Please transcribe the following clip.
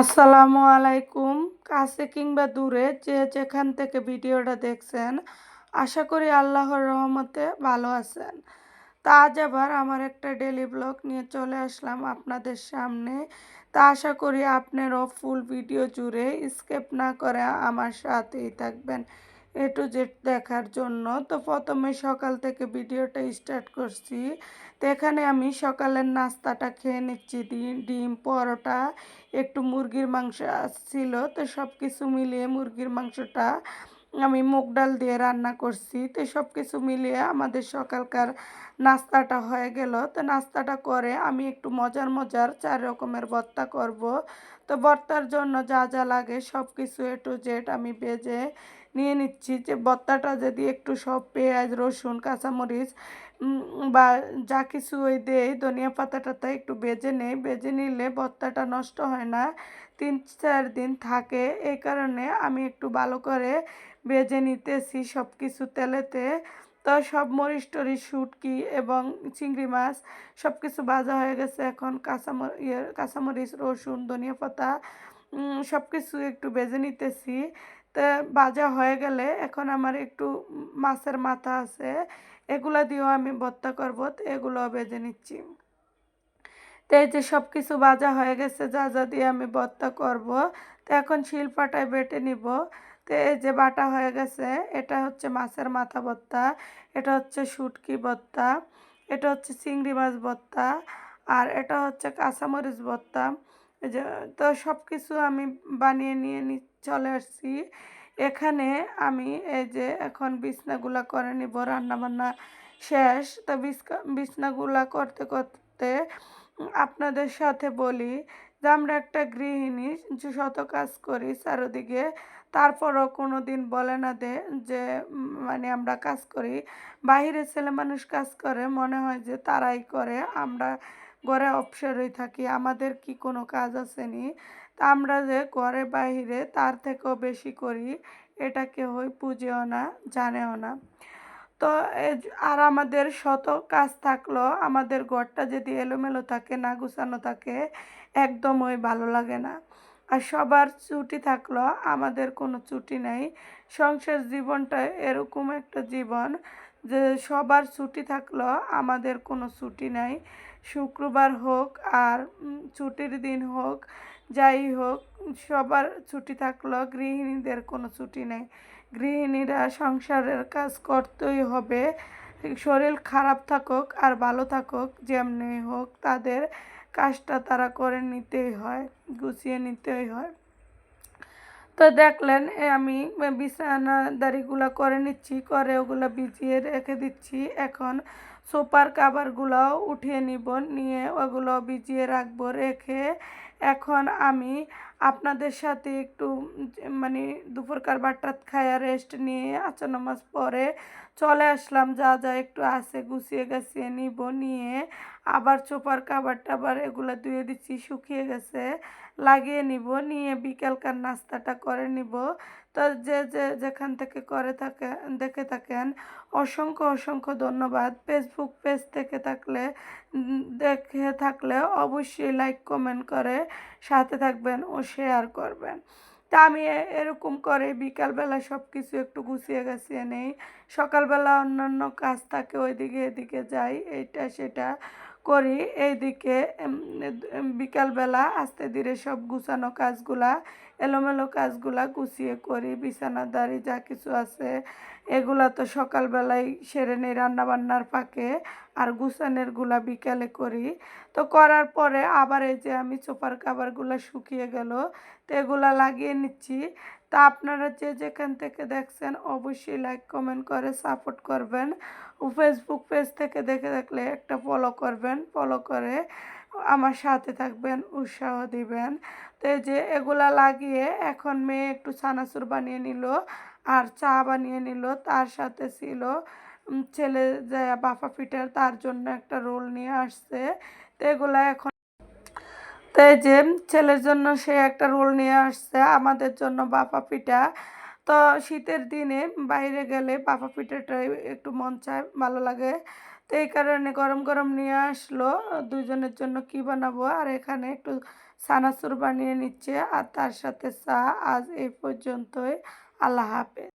আসসালামু আলাইকুম। কাছে কিংবা দূরে যে যেখান থেকে ভিডিওটা দেখছেন, আশা করি আল্লাহর রহমতে ভালো আছেন। তা আজ আবার আমার একটা ডেলি ব্লগ নিয়ে চলে আসলাম আপনাদের সামনে। তা আশা করি আপনারও ফুল ভিডিও জুড়ে স্কেপ না করে আমার সাথেই থাকবেন। এ টু জেড দেখার জন্য। তো প্রথমে সকাল থেকে ভিডিওটা স্টার্ট করছি। তো এখানে আমি সকালের নাস্তাটা খেয়ে নিচ্ছি। ডিম, পরোটা, একটু মুরগির মাংস ছিল। তো সব কিছু মিলিয়ে মুরগির মাংসটা আমি মুগ ডাল দিয়ে রান্না করছি। তো সব কিছু মিলিয়ে আমাদের সকালকার নাস্তাটা হয়ে গেল। তো নাস্তাটা করে আমি একটু মজার মজার চার রকমের ভর্তা করব। তো ভর্তার জন্য যা যা লাগে সব কিছু এ টু জেড আমি বেজে নিয়ে নিচ্ছি। যে ভর্তাটা যদি একটু সব পেঁয়াজ, রসুন, কাঁচামরিচ বা যা কিছু ওই দেই ধনিয়া পাতা টাতা একটু বেজে নেই। বেজে নিলে ভর্তাটা নষ্ট হয় না। তিন, চার দিন থাকে। এই কারণে আমি একটু ভালো করে বেজে নিতেছি সব কিছু তেলেতে। তো সব মরিচ টরিচ, শুটকি এবং চিংড়ি মাছ সব কিছু ভাজা হয়ে গেছে এখন। কাঁচামর ইয়ে কাঁচামরিচ, রসুন, ধনিয়া পাতা সব কিছু একটু বেজে নিতেছি। তো ভাজা হয়ে গেলে এখন আমার একটু মাছের মাথা আছে, এগুলো দিয়েও আমি ভর্তা করব, তো এগুলোও বেজে নিচ্ছি। তো এই যে সব কিছু ভাজা হয়ে গেছে, যা যা দিয়ে আমি ভর্তা করব, তো এখন শিলপাটায় বেটে নিব। তো এই যে বাটা হয়ে গেছে, এটা হচ্ছে মাছের মাথা ভর্তা এটা হচ্ছে শুটকি ভর্তা এটা হচ্ছে চিংড়ি মাছ ভর্তা আর এটা হচ্ছে কাঁচামরিচ ভর্তা তো সব কিছু আমি বানিয়ে নিয়ে নি, চলে আসছি। এখানে আমি এই যে এখন বিছনাগুলা করে নিব, রান্নাবান্না শেষ। তো বিছনাগুলা করতে করতে আপনাদের সাথে বলি যে আমরা একটা গৃহিণী যে শত কাজ করি চারোদিকে, তারপরও কোনো দিন বলে না দে যে মানে আমরা কাজ করি। বাহিরে ছেলে মানুষ কাজ করে, মনে হয় যে তারাই করে, আমরা ঘরে অবসরই থাকি, আমাদের কি কোনো কাজ আসেনি তা আমরা যে ঘরে বাহিরে তার থেকেও বেশি করি, এটা কেউই বুঝেও না, জানেও না। তো আর আমাদের শত কাজ থাকলেও আমাদের ঘরটা যদি এলোমেলো থাকে, না গুছানো থাকে একদমই ভালো লাগে না। আর সবার ছুটি থাকলেও আমাদের কোনো ছুটি নেই। সংসার জীবনটা এরকম একটা জীবন যে সবার ছুটি থাকলেও আমাদের কোনো ছুটি নাই। শুক্রবার হোক আর ছুটির দিন হোক, যাই হোক, সবার ছুটি থাকলেও গৃহিণীদের কোনো ছুটি নেই। গৃহিণীরা সংসারের কাজ করতেই হবে। শরীর খারাপ থাকুক আর ভালো থাকুক, যেমনি হোক তাদের কাজটা তারা করে নিতেই হয়, গুছিয়ে নিতেই হয়। তো দেখলেন আমি বিছানা বিছানাদারিগুলো করে নিচ্ছি, করে ওগুলো ভিজিয়ে রেখে দিচ্ছি। এখন সোপার কাবারগুলোও উঠিয়ে নিব, নিয়ে ওগুলো ভিজিয়ে রাখব, রেখে এখন আমি আপনাদের সাথে একটু মানে দুপুরকার বাটাত খায়া রেস্ট নিয়ে আচা নামাজ পরে চলে আসলাম। যা যা একটু আছে গুছিয়ে গাছিয়ে নিব নিয়ে আবার চোপার কাবার টাবার এগুলো ধুয়ে দিচ্ছি, শুকিয়ে গেছে। লাগিয়ে নিব, নিয়ে বিকেলকার নাস্তাটা করে নিব। তো যে যে, যেখান থেকে করে থাকে, দেখে থাকেন, অসংখ্য অসংখ্য ধন্যবাদ। ফেসবুক পেজ থেকে থাকলে দেখে থাকলে অবশ্যই লাইক কমেন্ট করে। সাথে থাকবেন ও শেয়ার করবেন তা আমি এরকম করে বিকালবেলা সব কিছু একটু গুছিয়ে গাছিয়ে নেই। সকালবেলা অন্যান্য কাজ থাকে ওইদিকে এদিকে যাই এটা সেটা। করি, এইদিকে বিকালবেলা আস্তে ধীরে সব গুছানো কাজগুলা, এলোমেলো কাজগুলা গুছিয়ে করি বিছানাদারি যা কিছু আছে, এগুলা তো সকালবেলায় সেরে নেই রান্নাবান্নার ফাঁকে, আর গুছানেরগুলা বিকালে করি। তো করার পরে আবার এই যে আমি চোপার কাবারগুলো শুকিয়ে গেল, তো এগুলা লাগিয়ে নিচ্ছি। তা আপনারা যে যেখান থেকে দেখছেন, অবশ্যই লাইক কমেন্ট করে সাপোর্ট করবেন। ফেসবুক পেজ থেকে দেখে দেখলে একটা ফলো করবেন। ফলো করে আমার সাথে থাকবেন, উৎসাহ দিবেন। তো যে এগুলা লাগিয়ে এখন মেয়ে একটু ছানাচুর বানিয়ে নিল আর চা বানিয়ে নিল। তার সাথে ছিল ছেলে যায় বাফা পিঠার তার জন্য একটা রোল নিয়ে আসছে। তো এগুলা এখন তো এই যে ছেলের জন্য সে একটা রোল নিয়ে আসছে, আমাদের জন্য বাফা পিঠা। তো শীতের দিনে বাইরে গেলে বাফা পিঠাটাই একটু মন চায়, ভালো লাগে। তো এই কারণে গরম গরম নিয়ে আসলো দুজনের জন্য কি বানাবো? আর এখানে একটু সানাসুর বানিয়ে নিচ্ছে, আর তার সাথে চা আজ এই পর্যন্তই। আল্লাহ হাফেজ।